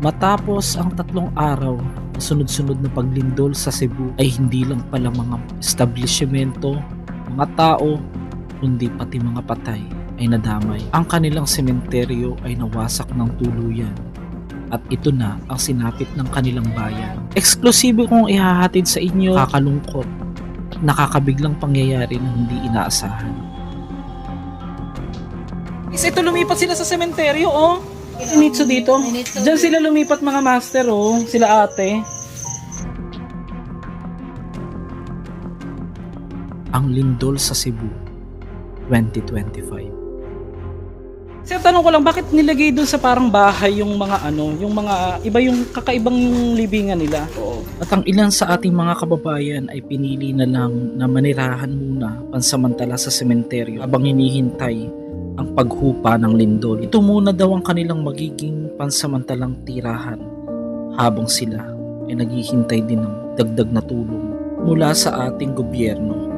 Matapos ang tatlong araw na sunod-sunod na paglindol sa Cebu ay hindi lang pala mga establishmento, mga tao, kundi pati mga patay ay nadamay. Ang kanilang sementeryo ay nawasak ng tuluyan. At ito na ang sinapit ng kanilang bayan. Eksklusibo kong ihahatid sa inyo kakalungkot at nakakabiglang pangyayari na hindi inaasahan. Is ito lumipat sila sa sementeryo, oh. Minitsu dito. Minitsu. Diyan sila lumipat mga master, oh. Sila ate. Ang lindol sa Cebu 2025 Sir, tanong ko lang, bakit nilagay doon sa parang bahay yung mga ano, yung mga iba yung kakaibang yung libingan nila? At ang ilan sa ating mga kababayan ay pinili na lang na manirahan muna pansamantala sa sementeryo habang hinihintay ang paghupa ng lindol. Ito muna daw ang kanilang magiging pansamantalang tirahan habang sila ay naghihintay din ng dagdag na tulong mula sa ating gobyerno.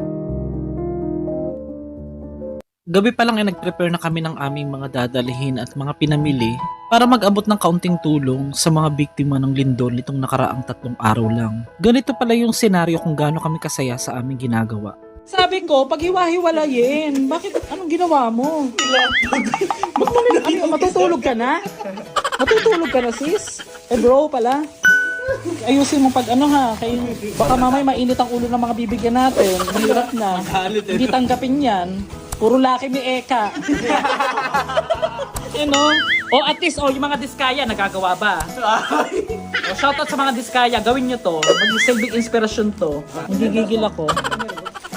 Gabi pa lang ay nag-prepare na kami ng aming mga dadalhin at mga pinamili para mag-abot ng kaunting tulong sa mga biktima ng lindol nitong nakaraang tatlong araw lang. Ganito pala yung senaryo kung gaano kami kasaya sa aming ginagawa. Sabi ko, pag hiwa-hiwalayin, bakit anong ginawa mo? Ano, matutulog ka na? Matutulog ka na sis? Eh bro pala. Ayusin mo pag ano ha, kay baka mamay mainit ang ulo ng mga bibigyan natin. Mahirap na. Hindi tanggapin yan. Puro laki may eka. you know? O at least, oh, yung mga diskaya, nagagawa ba? o, shoutout sa mga diskaya, gawin nyo to. Mag-silbing inspirasyon to. Hindi gigil ako.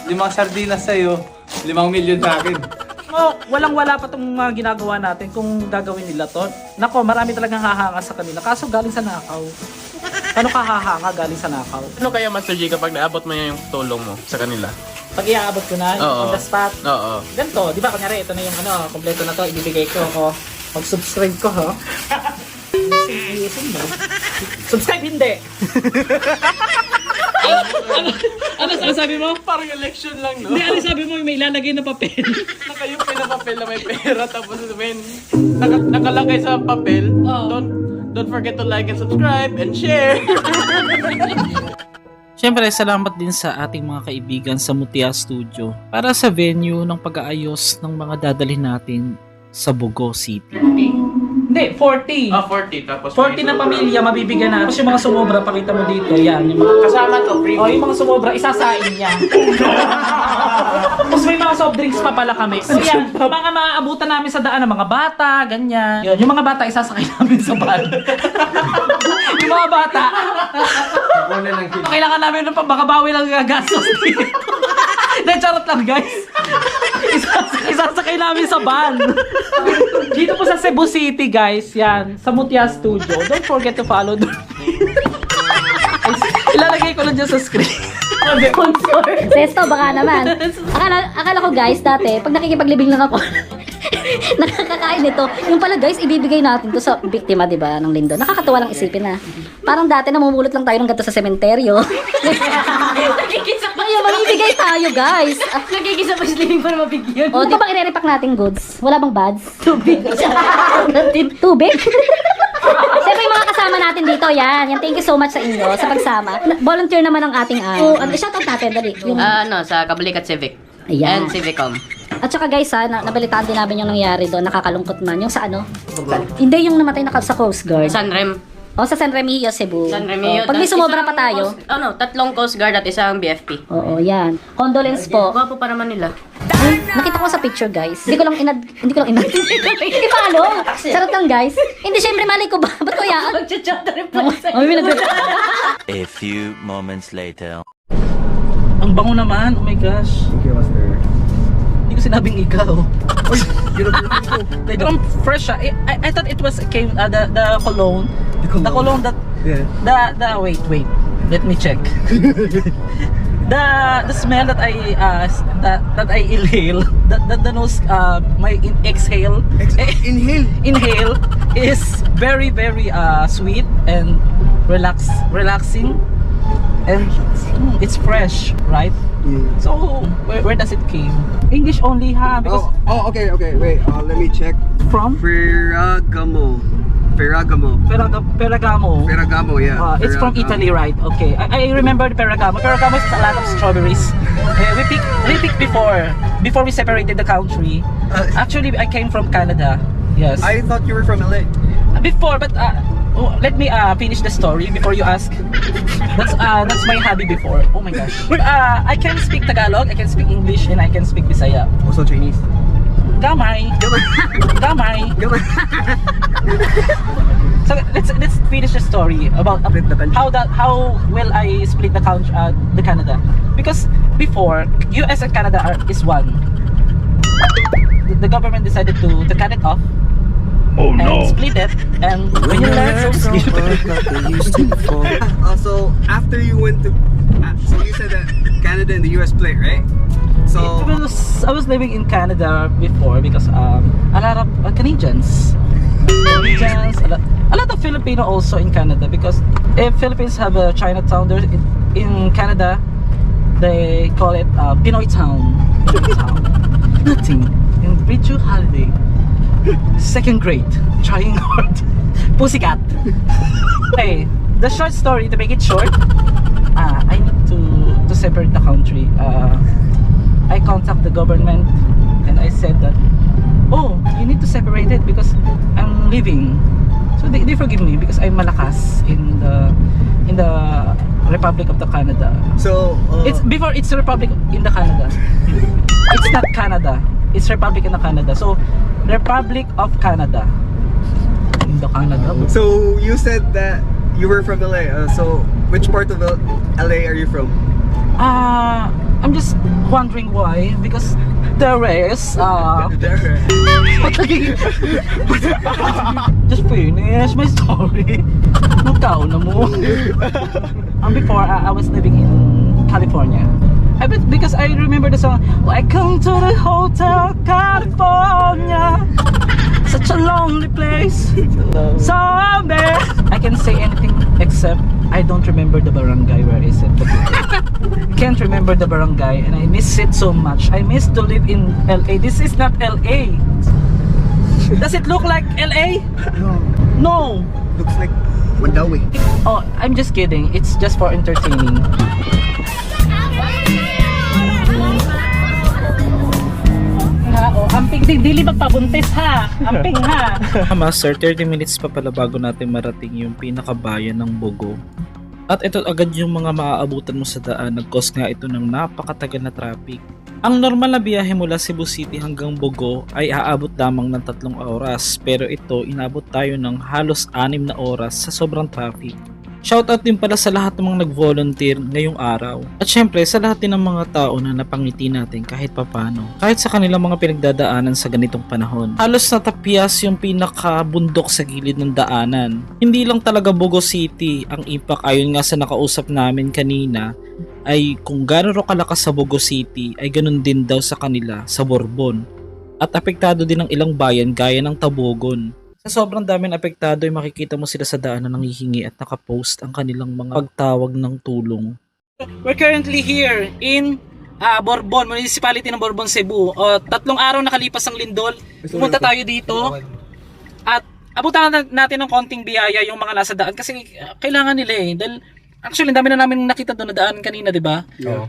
Limang sardinas sa'yo, limang milyon sa akin. Oh, walang-wala pa tong mga ginagawa natin kung gagawin nila to. Nako, marami talagang hahanga sa kanila. Kaso galing sa nakaw. Paano ka hahanga galing sa nakaw? Ano kaya Master G kapag naabot mo yung tulong mo sa kanila? Pag iaabot ko na, yung Oo. on the spot, Oo. ganito, di ba, kunyari, ito na yung ano, kompleto na to, ibibigay ko ako. Mag-subscribe ko, ha? Ayusin mo. Subscribe hindi! ano, ano, ano sabi mo? Parang election lang, no? Hindi, ano sabi mo, may ilalagay na papel. Naka yung pinapapel na may pera tapos may naka, nakalagay sa papel. Oo. Don't don't forget to like and subscribe and share. Siyempre, salamat din sa ating mga kaibigan sa Mutia Studio para sa venue ng pag-aayos ng mga dadalhin natin sa Bogo City. Hindi, 40. ah, 40 tapos 40 na pamilya mabibigyan na. Tapos yung mga sumobra, pakita mo dito. Yan, yung mga kasama to free. Oh, yung mga sumobra, isasain niya. Tapos may mga soft drinks pa pala kami. So yan, mga maaabutan namin sa daan ng mga bata, ganyan. Yun, yung mga bata, isasakay namin sa van. yung mga bata, kailangan namin ng pambakabawi lang gagastos dito. Hindi, charot lang guys. Isas- isasakay namin sa van. Dito po sa Cebu City guys, yan. Sa Mutia Studio. Don't forget to follow. Ilalagay ko lang dyan sa screen. Sponsor. Sesto, baka naman. Akala, akala ko guys, dati, pag nakikipaglibing lang ako, nakakakain nito. Yung pala guys, ibibigay natin to sa biktima, di ba, ng lindo. Nakakatawa lang isipin na. Parang dati namumulot lang tayo ng ganito sa sementeryo. Ngayon, mamibigay tayo guys. Nagkikisa pa sila para mabigyan. O, di ba irerepack natin goods? Wala bang bads? Tubig. Tubig? Siyempre yung mga kasama natin dito, yan. Yan, thank you so much sa inyo, sa pagsama. Volunteer naman ang ating ay. Oh, ano, shoutout natin, dali. Yung, Ah, ano, sa Kabalikat Civic. ayan. And Civicom. At saka guys ha, na, nabalitaan din namin yung nangyari doon, nakakalungkot man. Yung sa ano? Hindi yung namatay na sa Coast Guard. San Rem. O sa San Remigio, Cebu. San Remigio. O, pag may Tas sumobra isang pa tayo. Coast- ano, tatlong Coast Guard at isang BFP. Oo, yan. Condolence po. Gwapo pa naman nila. Ay, nakita ko sa picture guys. Hindi ko lang inad... Hindi ko lang inad... Hindi pa ano? Sarap lang guys. Hindi, syempre malay ko ba? Ba't ko yaan? Mag-chat na reply Oh, may nag- A few moments later. Ang bango naman, oh my gosh. Thank you, Master. Ko sinabing ikaw. Pero ang fresh siya. I, I, I thought it was came uh, the the cologne. The cologne that Yeah. the the wait wait. Let me check. the the smell that I uh that that I inhale that that the nose uh my in exhale eh, Inhale. inhale is very very uh sweet and relax relaxing and mm, it's fresh right Yeah. so where, where does it came English only ha because Oh, oh, okay, okay. Wait, uh, let me check. from Ferragamo. Ferragamo. Ferragamo. Ferragamo. Ferragamo, yeah. Uh, it's from Italy, right? Okay. I, I remember the Ferragamo. Ferragamo is a lot of strawberries. Uh, we picked we picked before before we separated the country. Uh, Actually, I came from Canada. Yes. I thought you were from LA. before, but uh, oh, let me uh, finish the story before you ask. That's uh, that's my hobby before. Oh my gosh. Uh, I can speak Tagalog, I can speak English, and I can speak Bisaya. Also Chinese. Gamay. Gamay. So let's let's finish the story about uh, Split the country. how that how will I split the country uh, the Canada because before US and Canada are is one. The, the government decided to to cut it off. Oh and split it and when you learn so Also, after you went to, uh, so you said that Canada and the US play, right? So I was, I was living in Canada before because um, a lot of uh, Canadians, Canadians, a lot, a lot of Filipino also in Canada because if Philippines have a Chinatown, there in, in Canada they call it uh, Pinoy Town. Pinoy Town. Nothing. In Bridge Holiday, second grade, trying hard. Pussycat. hey, the short story to make it short. Uh, I need to to separate the country. Uh, I contact the government and I said that, oh, you need to separate it because I'm leaving. So they, they forgive me because I'm malakas in the in the Republic of the Canada. so uh, It's before it's Republic in the Canada. It's not Canada. It's Republic in the Canada. So Republic of Canada. In the Canada. so you said that you were from LA. Uh, so which part of LA are you from? Ah, I'm just wondering why because the rest uh There. Just finish my story. Nagkao na mo. um, before, uh, I was living in California. I bet because I remember the song Welcome to the Hotel California Such a lonely place So bad I can say anything except I don't remember the barangay Where is it? Can't remember the barangay And I miss it so much I miss to live in LA This is not LA Does it look like LA? No. No Looks like Mandawi. Oh, I'm just kidding. It's just for entertaining. Amping di, dili magpabuntis ha. Amping ha. Master, 30 minutes pa pala bago natin marating yung pinakabayan ng Bogo. At ito agad yung mga maaabutan mo sa daan. Nag-cause nga ito ng napakatagal na traffic. Ang normal na biyahe mula Cebu City hanggang Bogo ay aabot lamang ng tatlong oras pero ito inabot tayo ng halos anim na oras sa sobrang traffic. Shoutout din pala sa lahat ng mga nag-volunteer ngayong araw. At syempre sa lahat din ng mga tao na napangiti natin kahit papano. Kahit sa kanilang mga pinagdadaanan sa ganitong panahon. Halos natapyas yung pinakabundok sa gilid ng daanan. Hindi lang talaga Bogo City ang impact ayon nga sa nakausap namin kanina ay kung gaano kalakas sa Bogo City ay ganun din daw sa kanila sa Bourbon. At apektado din ang ilang bayan gaya ng Tabogon. Sa sobrang dami ng apektado ay makikita mo sila sa daan na nangihingi at nakapost ang kanilang mga pagtawag ng tulong. We're currently here in ah, Bourbon, Municipality ng Bourbon, Cebu. O, tatlong araw nakalipas ang lindol. Pumunta tayo dito at abutan na natin ng konting biyaya yung mga nasa daan kasi kailangan nila eh. Dahil actually, ang dami na namin nakita doon na daan kanina, di ba?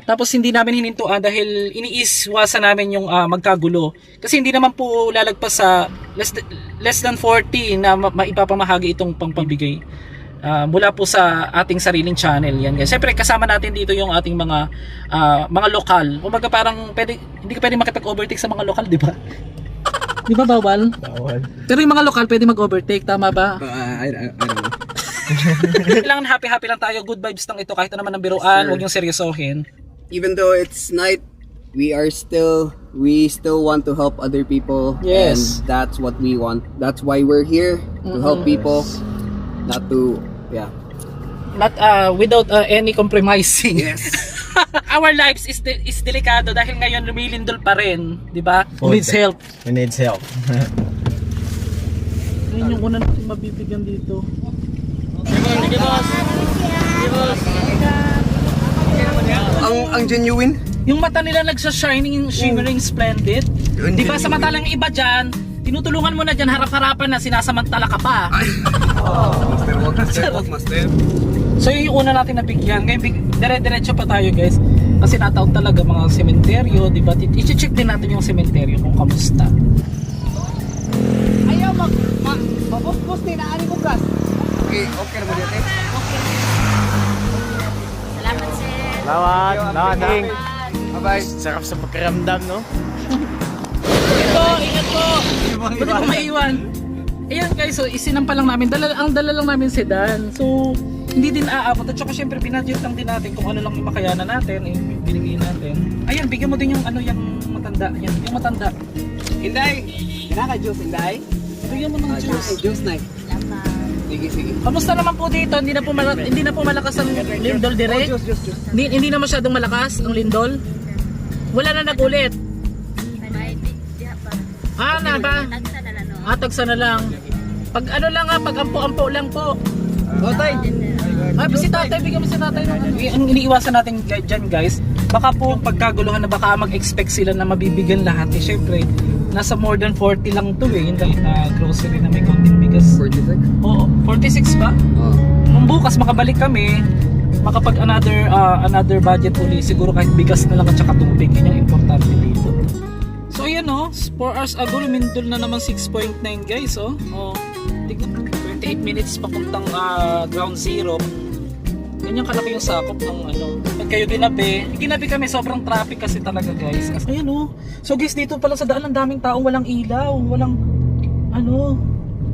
Tapos hindi namin hinintuan dahil iniiswasan namin yung ah, magkagulo. Kasi hindi naman po lalagpas sa less, th- less than 40 na ma- maipapamahagi itong pangpabigay. Ah, mula po sa ating sariling channel yan guys. Siyempre kasama natin dito yung ating mga ah, mga lokal. Kumbaga parang pwede hindi ka pwede makipag-overtake sa mga lokal, di ba? Di ba bawal? Bawal. Pero yung mga lokal pwede mag-overtake, tama ba? Uh, I, I, I don't know. Kailangan happy-happy lang tayo, good vibes lang ito kahit ano naman ang biruan, Sure. huwag yung seryosohin. Even though it's night, we are still we still want to help other people. Yes. And that's what we want. That's why we're here to help people, not to yeah. Not uh, without uh, any compromising. Yes. Our lives is de- is delikado dahil ngayon lumilindol pa rin, 'di ba? Needs help? Who needs help? Yun yung una natin mabibigyan dito. Ang ang genuine. Yung mata nila nagsa-shining, shimmering, splendid. Yun, 'Di ba genuine. samantalang iba diyan, Tinutulungan mo na dyan, harap-harapan na, sinasamantala ka pa. Master, wag master, wag master. So yun yung una natin nabigyan. Ngayon, big, dire-diretso pa tayo guys. Kasi nataon talaga mga sementeryo, di ba? I-check din natin yung sementeryo kung kamusta. Ayaw mag... Ma, mabos-bos din ko gas. Okay, okay naman dito. Salamat, sir. Lawan ding. Bye-bye. Sarap sa pakiramdam, no? Ingat po, ingat po! Pwede po maiwan. Ayan guys, so isinampa lang namin. Dala, ang dala lang namin sedan. So, hindi din aabot. At saka syempre, binadget lang din natin kung ano lang yung makayanan natin, yung binigay natin. Ayan, bigyan mo din yung ano, yung matanda. Yan, yung matanda. Inday! Kailangan ka juice, Inday? Bigyan mo ng Ah, juice. juice, night. Sige, sige. Kamusta naman po dito? Hindi na po, mala- hindi na po malakas ang lindol dire? Juice, juice, juice. Hindi, hindi na masyadong malakas ang lindol? Wala na nagulit? Ah, na ba? Ah, tagsa na lang. Pag ano lang ha, pag ampo-ampo lang po. Otay. Ah, si tatay, bigyan mo si tatay. ng- Ang iniiwasan natin dyan guys, baka po pagkaguluhan na baka mag-expect sila na mabibigyan lahat. Eh, syempre, nasa more than 40 lang to eh, yung uh, grocery na may konting bigas. 46? Oo, 46 ba? Oh. Kung bukas makabalik kami, makapag another ah, another budget uli, siguro kahit bigas na lang at saka tubig, yun yung importante dito. So ayan oh, 4 hours ago, lumindol na naman 6.9 guys oh. oh tignan, 28 minutes papuntang ah, ground zero. Ganyan kalaki yung sakop ng ano. Kayo ginabi, ginabi kami sobrang traffic kasi talaga guys. Kasi, ayan oh. So guys, dito pala sa daan ang daming taong walang ilaw, walang ano,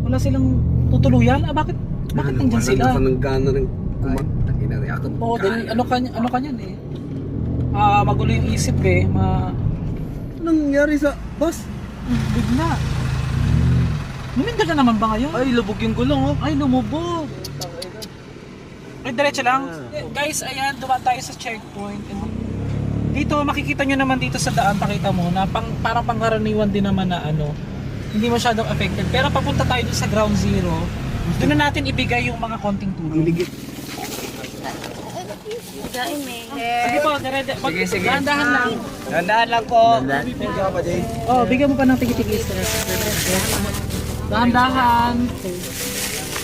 wala silang tutuluyan. Ah, bakit? Bakit nandyan sila? Wala ng gana ng kumanta. Ako. Oo, dahil ano kanya, ano kanyan eh. Ah, magulo yung isip eh. Ma Anong nangyari sa boss? bigla. Lumindol na naman ba ngayon? Ay, lubog yung gulong oh. Ay, lumubog. Ay, diretso lang. Eh, Guys, ayan, dumaan tayo sa checkpoint. And dito, makikita nyo naman dito sa daan, pakita mo, na pang, parang pangkaraniwan din naman na ano, hindi masyadong affected. Pero papunta tayo dun sa ground zero, doon na natin ibigay yung mga konting tulong. Sige po, dire Sige, sige. Lang. Dandaan lang po. Oh, bigyan mo pa ng tigi-tigi sir. Dahan-dahan.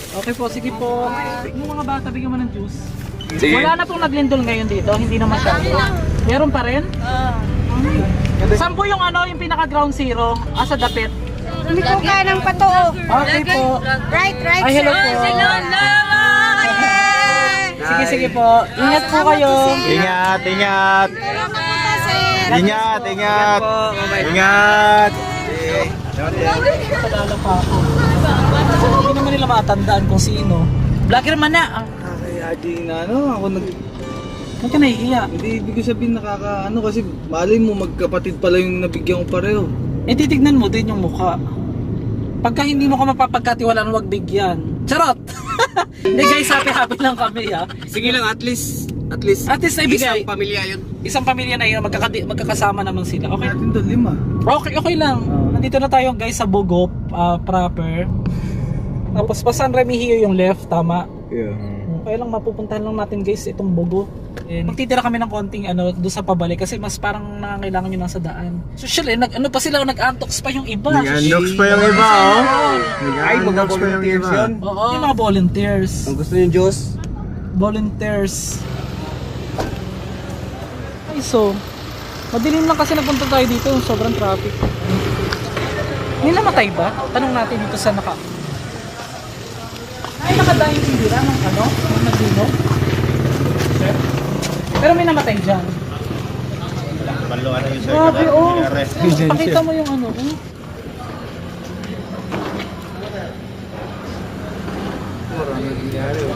Okay po, sige po. Yung mga bata, bigyan mo ng juice. Wala na pong naglindol ngayon dito, hindi na masyado. Meron pa rin? Oo. Saan po yung ano, yung pinaka ground zero? Ah, sa Dapit. Hindi ko kaya ng patoo. Okay po. Right, right. Ay, hello po. Sige, sige po. Ingat po kayo. Ingat, ingat! sir. Ingat, ingat! Ingat! Palala pa ako. Hindi naman nila matandaan kung sino. Vlogger man na. Ah, Kaya di na ano, ako nag... Ba't ka nahihiya? Hindi, ibig sabihin nakaka... Ano kasi, malay mo magkapatid pala yung nabigyan ko pareho. Eh titignan mo din yung mukha. Pagka hindi mo ka mapapagkatiwalaan, huwag bigyan. Charot! Hindi guys, happy-happy lang kami ha. Sige lang, at least, at least, At least naibigay. isang pamilya yun. Isang pamilya na yun, magkakadi- magkakasama naman sila. Okay? Natin doon, lima. Okay, okay lang. Nandito na tayo guys sa Bogop ah, proper. Tapos pa San Remigio yung left, tama? Yeah. Kaya lang mapupuntahan lang natin guys itong Bogo. And magtitira kami ng konting ano doon sa pabalik kasi mas parang nangangailangan lang sa daan. So syempre, nag, ano pa sila, nag-antox pa yung iba. Nag-unbox pa yung iba, oh! Ay, mga Nag-unbox pa yung volunteers iba. yun. Oo, yung mga volunteers. Kung gusto niyo Diyos, Volunteers. Ay, so, madilim lang kasi nagpunta tayo dito, sobrang traffic. May namatay ba? Tanong natin dito sa naka... Nakadaing hindi lang ng ano? Ng naglinog? Sir? Pero may namatay dyan. Grabe, oh. Pakita mo yung ano, oh.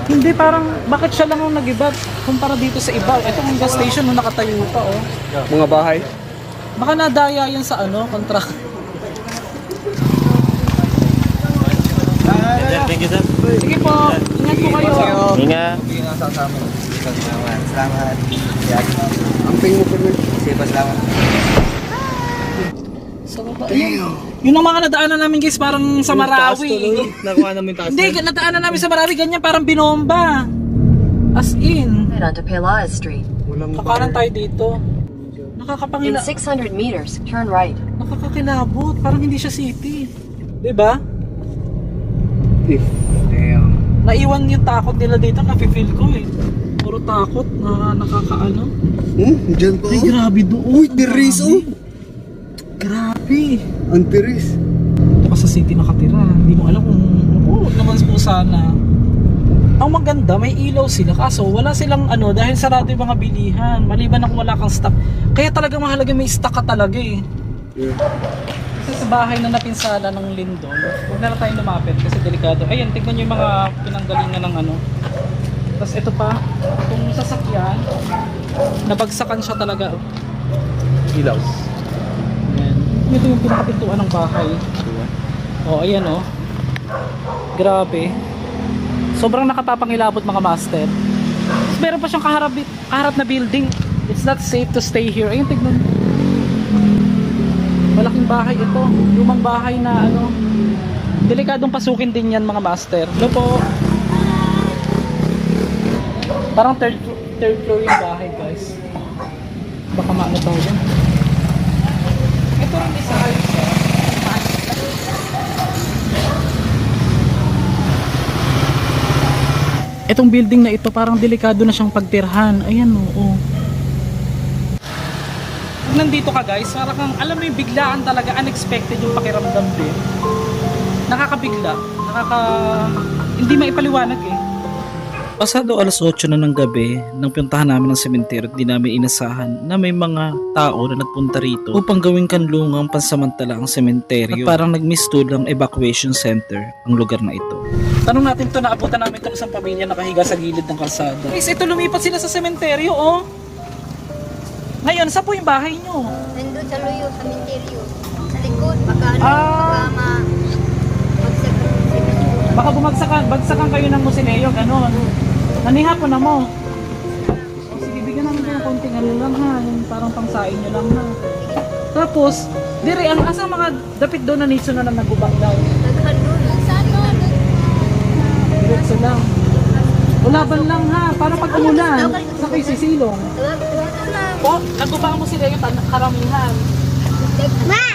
Hindi, parang bakit siya lang ang nag-iba kumpara dito sa iba. Ito yung gas station nung nakatayo pa, oh. mga bahay. Baka nadaya yan sa ano, kontra. Thank you, sir. Sige po, ingat po kayo. Ingat! Amping mo kami. Sa baba, ayun. Yun ang mga nadaanan namin guys, parang sa Marawi. Nakuha namin taas. Hindi, nadaanan namin sa Marawi, ganyan parang binomba. As in, onto Pelaez Street. Kakanan tayo dito. In Nakakapangila, 600 meters, turn right. nakakakilabot, parang hindi siya city. 'Di ba? If, damn. Naiwan yung takot nila dito, nafe-feel ko eh. Puro takot na nakakaano. Hmm? Diyan pa Ay, oh. grabe doon. Uy, tiris oh. Grabe. Ang tiris. Ito ka sa city nakatira. Hindi mo alam kung oo naman po sana. Ang maganda, may ilaw sila. Kaso wala silang ano, dahil sarado yung mga bilihan. Maliban na kung wala kang stock. Kaya talaga mahalaga may stock ka talaga eh. Yeah. Kasi sa bahay na napinsala ng Lindon, huwag na lang tayo lumapit kasi delikado. Ayan, tignan nyo yung mga pinanggalingan ng ano. Tapos ito pa, itong sasakyan, nabagsakan siya talaga. Ilaw. Ayan. Ito yung pinakapintuan ng bahay. Oh, ayan oh. Grabe. Sobrang nakapapangilabot mga master. Tapos meron pa siyang kaharap, kaharap na building. It's not safe to stay here. Ayun, tignan. Malaking bahay ito. Lumang bahay na ano. Delikadong pasukin din yan mga master. Hello po. Parang third, third floor yung bahay guys. Baka maano tayo dyan. Ito rin isa ayos ah. Itong building na ito parang delikado na siyang pagtirhan. Ayan oo. Pag nandito ka guys, parang kang, alam mo yung biglaan talaga, unexpected yung pakiramdam din. Nakakabigla, nakaka... hindi maipaliwanag eh. Pasado alas 8 na ng gabi, nang puntahan namin ng sementeryo at di namin inasahan na may mga tao na nagpunta rito upang gawing kanlungang pansamantala ang sementeryo at parang nag-mistood ang evacuation center ang lugar na ito. Tanong natin to, naabutan namin itong isang pamilya nakahiga sa gilid ng kalsada. Guys, ito lumipat sila sa sementeryo, oh. Ngayon, saan po yung bahay nyo? Nandun sa luyo, sa minteryo. Sa likod, baka ano, Ah. baka ma... Baka bumagsakan, bagsakan kayo ng musineo, ganon. Naniha po na mo. O, sige, bigyan namin kayo ng konting ano lang ha, yung parang pangsain nyo lang ha. Tapos, dire, ang asang mga dapit doon na niso na na nagubang daw. Diretso lang. Ulaban lang ha, para pag umulan, sa kayo sisilong. Daghan lang. O, nagubang mo sila yung karamihan. Ma!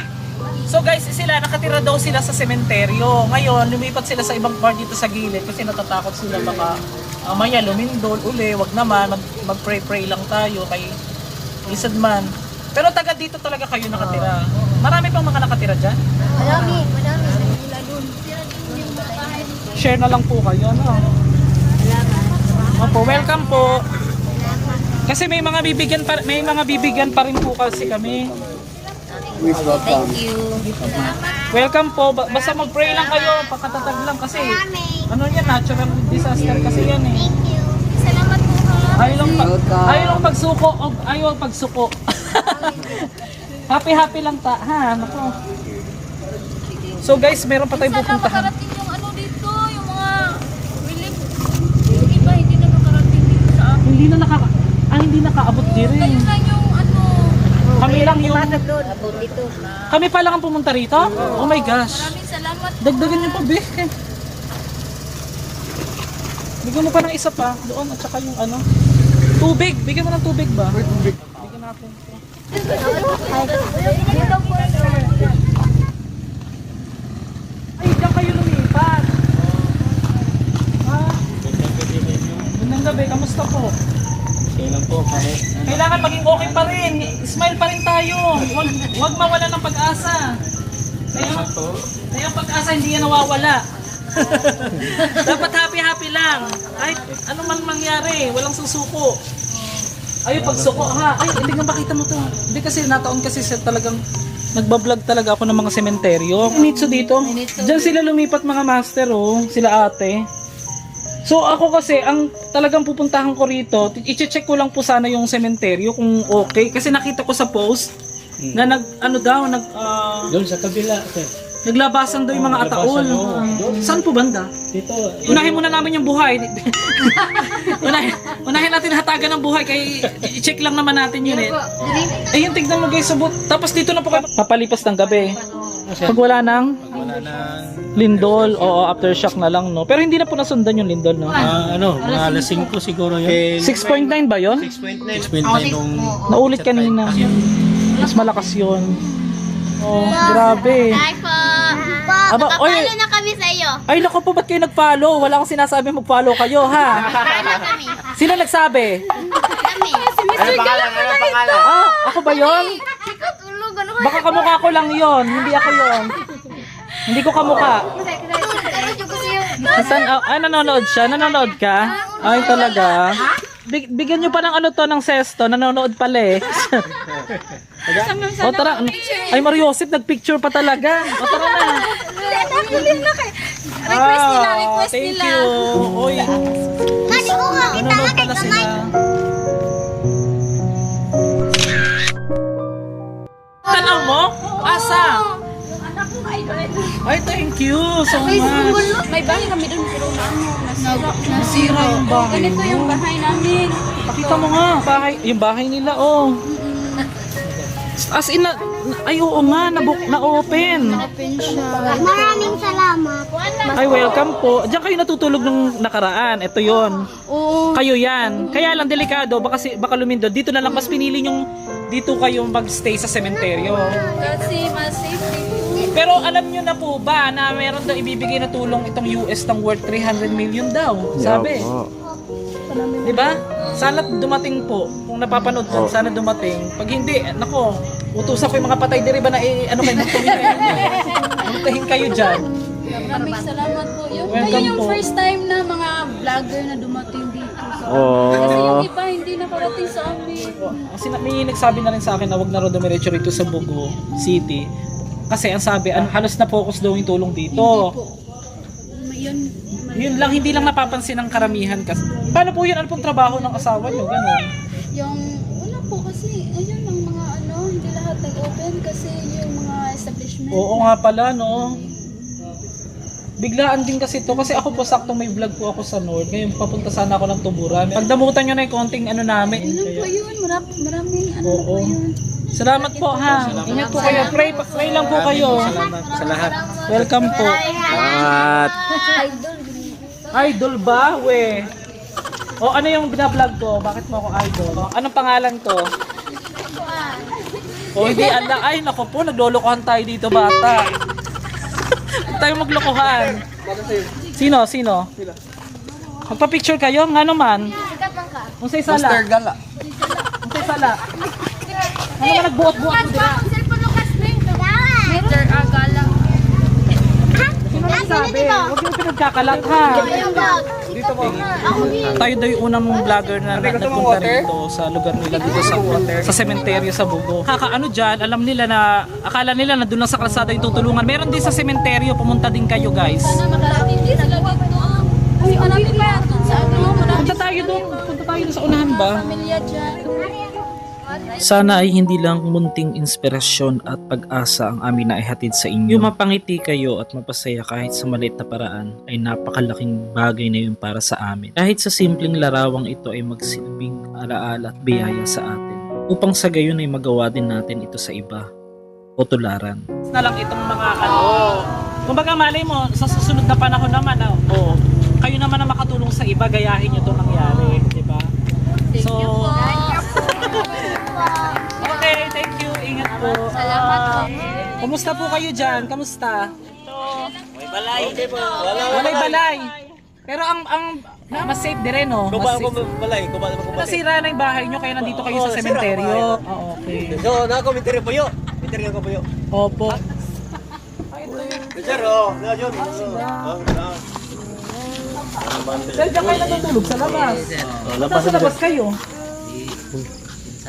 So guys, sila nakatira daw sila sa sementeryo. Ngayon, lumipat sila sa ibang bar dito sa gilid kasi natatakot sila baka uh, maya lumindol uli, wag naman mag, mag-pray-pray lang tayo kay isad man. Pero taga dito talaga kayo nakatira. Marami pang mga nakatira diyan. Marami, marami. Sa nila doon. Share na lang po kayo, no? Opo, welcome po. Kasi may mga bibigyan pa may mga bibigyan pa rin po kasi kami. Please welcome. Welcome po. Ba- Basta mag-pray lang kayo, pakatatag lang kasi ano yan, natural disaster kasi yan eh. Thank you. Salamat po. Ayaw lang, pa- ayaw lang pagsuko, o ayaw ang pagsuko. happy happy lang ta, ha? Nako. So guys, meron pa tayong pupuntahan. makarating yung ano dito, yung mga relief. Yung iba hindi na makarating dito sa amin. Hindi na naka ah, hindi nakaabot din Kayo na yung ano, Kami lang yung. Abot dito. kami pa lang ang pumunta rito? Oh my gosh. maraming salamat. Dagdagan niyo pa, be. Bigyan mo pa ng isa pa doon at saka yung ano. Tubig, bigyan mo ng tubig ba? Tubig. Bigyan natin. Ay, diyan kayo lumipat. Ha? Magandang gabi, kamusta po? Kailan po kahit Okay pa rin. Smile pa rin tayo. Huwag, huwag mawala ng pag-asa. Kaya, kaya pag-asa hindi yan nawawala. Dapat happy-happy lang. Kahit ano man mangyari, walang susuko. Ay, pagsuko ha. Ay, hindi nga makita mo to. Hindi kasi nataon kasi sa talagang nagbablog talaga ako ng mga sementeryo. Minitsu dito. Diyan sila lumipat mga master oh. Sila ate. So ako kasi, ang talagang pupuntahan ko rito, i-check ko lang po sana yung sementeryo kung okay. Kasi nakita ko sa post na nag, ano daw, nag, ah, doon sa kabila, sir. naglabasan daw yung mga ataol. Ah, saan po banda? Dito, Unahin muna namin yung buhay. unahin, unahin natin hatagan ng buhay kay i-check lang naman natin yun eh. Eh yun, tignan mo guys, sabot. Tapos dito na po kayo papalipas ng gabi. Pag wala nang na lindol, oo, aftershock na lang, no? Pero hindi na po nasundan yung lindol, no? Ah, ano, mga alas 5 siguro yun. 6.9 ba yon? 6.9 nung Naulit kanina. Mas malakas yun. Oh, grabe. Hi po. Pa, Aba, oy. nakapalo na kami sa iyo. Ay, naku po, ba't kayo nag-follow? Wala akong sinasabi mag-follow kayo, ha? Paano kami? Sino nagsabi? Kami. Ano pangalan? Ano pangalan? Ah, ako ba yon? Ano ka? Baka kamukha ko lang yon, hindi ako yon. Hindi ko kamukha. Ano ko sa'yo? Saan, ah, ah, nanonood siya? Nanonood ka? Ay, talaga? Big, bigyan nyo pa ng ano to, ng sesto. Nanonood pala eh. o tara. Ay, Mariosip, nagpicture pa talaga. O tara na. Request nila, Ah, request thank nila. you. Uy, Mali ko nga, kita kay kamay. Tanaw mo? Asa? Ay, thank you so much. May bahay kami doon pero ano, nasira, nasira yung bahay. Ganito yung bahay namin. Pakita mo nga, bahay, yung bahay nila, oh. As in, na, ay oo nga, nabuk, na-open. Maraming salamat. Ay, welcome po. Diyan kayo natutulog nung nakaraan. Ito yon. Oo. Kayo yan. Kaya lang delikado, baka, si, baka lumindod. Dito na lang, mas pinili yung dito kayo magstay sa sementeryo. Kasi mas safety. Pero alam nyo na po ba na meron daw ibibigay na tulong itong US ng worth 300 million daw, sabi. Di ba? Sana dumating po. Kung napapanood ko, sana dumating. Pag hindi, nako, utusan ko yung mga patay diri ba na eh, ano kayo, magtuhin kayo. Magtuhin kayo dyan. Maraming salamat po. Yung, Welcome ayun yung po. first time na mga vlogger na dumating dito sa Kasi yung iba hindi nakarating sa amin. Kasi may nagsabi na rin sa akin na wag na raw dumiretso rito sa Bugo City. Kasi ang sabi, ano, halos na focus daw yung tulong dito. Yun, Yun lang, hindi lang napapansin ng karamihan kasi. Paano po yun? Ano pong trabaho ng asawa nyo? Ganun. yung, wala po kasi, ayun ang mga ano, hindi lahat nag-open kasi yung mga establishment. Oo nga pala, no? Biglaan din kasi to kasi ako po sakto may vlog po ako sa North. Ngayon papunta sana ako ng Tuburan. Pagdamutan nyo na yung konting ano namin. Yun po yun, marami, maraming ano na po Oo. yun. Salamat po ha. Ingat po kayo. Pray, pray lang po kayo. Sa lahat. Welcome po. Salamat. Idol ba? We. O ano yung binablog ko? Bakit mo ako idol? O, anong pangalan ko? O hindi ala. Ay nako po, naglolokohan tayo dito bata. Huwag tayo maglokohan. Sino? Sino? Magpa-picture kayo? Nga naman. Kung sa sala. Master Gala. Kung sa sala. Ano naman nagbuot-buot mo dira? Mr. Agala. Sino nagsabi? Huwag yung pinagkakalat ha. Dito. Tayo daw yung unang vlogger na na- nagpunta rito sa lugar nila dito sa sa sementeryo sa Bugo. Kakaano dyan, alam nila na, akala nila na doon lang sa kalsada yung tutulungan. Meron din sa sementeryo, pumunta din kayo guys. Din sila dito. Marami sa ano, marami Punta tayo doon, punta tayo doon sa unahan ba? pamilya dyan. Sana ay hindi lang munting inspirasyon at pag-asa ang amin na ihatid sa inyo. Yung mapangiti kayo at mapasaya kahit sa maliit na paraan ay napakalaking bagay na yun para sa amin. Kahit sa simpleng larawang ito ay magsilbing alaala at biyaya sa atin. Upang sa gayon ay magawa din natin ito sa iba o tularan. Na lang itong mga ano. Kumbaga malay mo, sa susunod na panahon naman, ah, oh, kayo naman na makatulong sa iba, gayahin nyo itong nangyari, di ba? So, Salamat po. Kumusta po kayo dyan? Kamusta? May balay. Walay balay. Pero ang ang na, mas safe din rin, no? Mas safe. balay, kuba naman Nasira na yung bahay nyo, kaya nandito kayo sa sementeryo. Oo, okay. So, nako-minteryo po yo. Minteryo ko po yo. Opo. Sir, oh, na yun. Sir, dyan kayo natutulog sa labas. Labas sa labas kayo.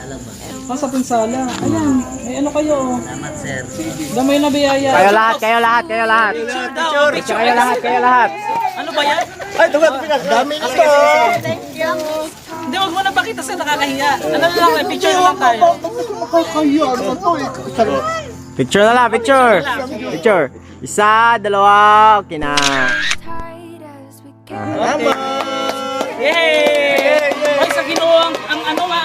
Sa labas. Ah, sa pinsala. Ayan. May ano kayo. Salamat, sir. Gamay na biyaya. Kayo lahat, kayo lahat, kayo lahat. Picture. Picture. Kayo lahat, kayo lahat. Ano ba yan? Ay, tugat, tugat. Dami na to. Hindi, wag mo na pakita sa nakakahiya. Ano na lang, eh, picture na lang tayo. Picture na lang, picture. Picture. Isa, dalawa, okay na. Yay! Ay, sa Ginoo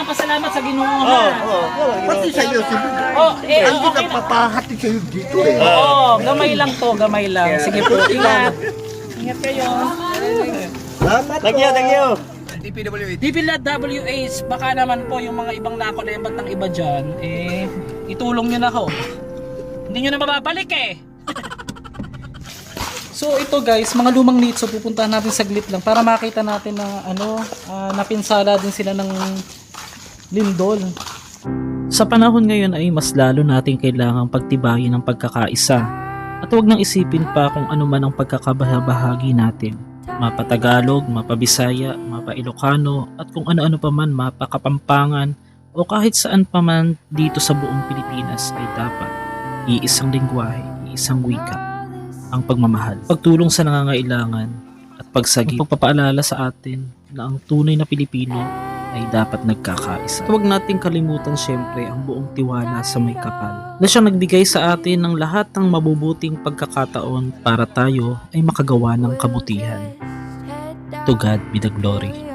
ang, ang ang pasalamat sa Ginoo. Oh, oh. Pati sa iyo, si Oh, eh, oh, okay. papahati kayo dito eh. Oo, gamay lang to, gamay lang. Sige po, ingat. Ingat kayo. Salamat Thank you, thank you. DPWH, baka naman po yung mga ibang nakolebat ng iba dyan, eh, itulong nyo na ho. Hindi nyo na mababalik eh. So ito guys, mga lumang nitso pupuntahan natin saglit lang para makita natin na ano, ah, napinsala din sila ng lindol. Sa panahon ngayon ay mas lalo nating kailangang pagtibayin ang pagkakaisa at huwag nang isipin pa kung ano man ang pagkakabahagi natin. Mapa Tagalog, mapa Bisaya, mapa Ilocano at kung ano-ano pa man mapa Kapampangan o kahit saan pa man dito sa buong Pilipinas ay dapat iisang lingwahe, iisang wika ang pagmamahal, pagtulong sa nangangailangan at pagsagip, pagpapaalala sa atin na ang tunay na Pilipino ay dapat nagkakaisa. Huwag nating kalimutan syempre ang buong tiwala sa may kapal na siyang nagbigay sa atin ng lahat ng mabubuting pagkakataon para tayo ay makagawa ng kabutihan. To God be the glory.